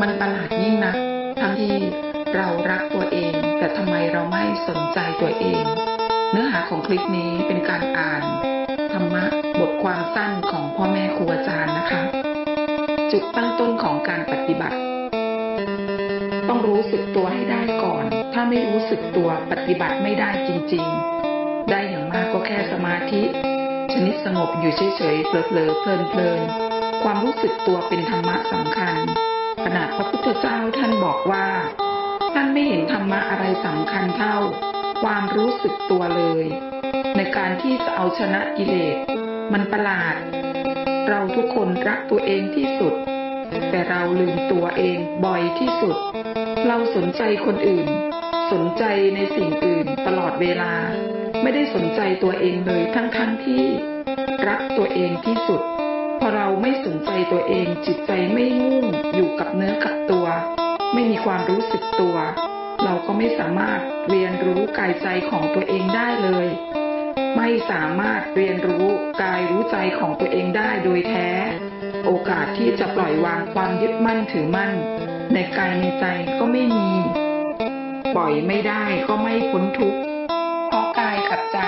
มันประหลาดยิ่งนะทั้งที่เรารักตัวเอง แต่ทำไมเราไม่สนใจตัวเอง เนื้อหาของคลิปนี้เป็นการอ่านธรรมะบทความสั้นของพ่อแม่ครูอาจารย์นะคะ จุดตั้งต้นของการปฏิบัติ ต้องรู้สึกตัวให้ได้ก่อน ถ้าไม่รู้สึกตัวปฏิบัติไม่ได้จริง ๆ ได้อย่างมากก็แค่สมาธิชนิดสงบอยู่เฉยๆเผลอๆเพลินๆความรู้สึกตัวเป็นธรรมะสำคัญ ขนาดพระพุทธเจ้าท่านบอกว่า ท่านไม่เห็นธรรมะอะไรสำคัญเท่า ความรู้สึกตัวเลย ในการที่จะเอาชนะกิเลสมันประหลาด เราทุกคนรักตัวเองที่สุด แต่เราลืมตัวเองบ่อยที่สุด เราสนใจคนอื่น สนใจในสิ่งอื่นตลอดเวลา ไม่ได้สนใจตัวเองเลยทั้งๆทที่ รักตัวเองที่สุด ไม่สนใจตัวเอง จิตใจไม่มุ่งอยู่กับเนื้อกับตัว ไม่มีความรู้สึกตัว เราก็ไม่สามารถเรียนรู้กายใจของตัวเองได้เลย ไม่สามารถเรียนรู้กายรู้ใจของตัวเองได้โดยแท้ โอกาสที่จะปล่อยวางความยึดมั่นถือมั่น ในกายในใจก็ไม่มี ปล่อยไม่ได้ก็ไม่พ้นทุกข์เพราะกายกับใจ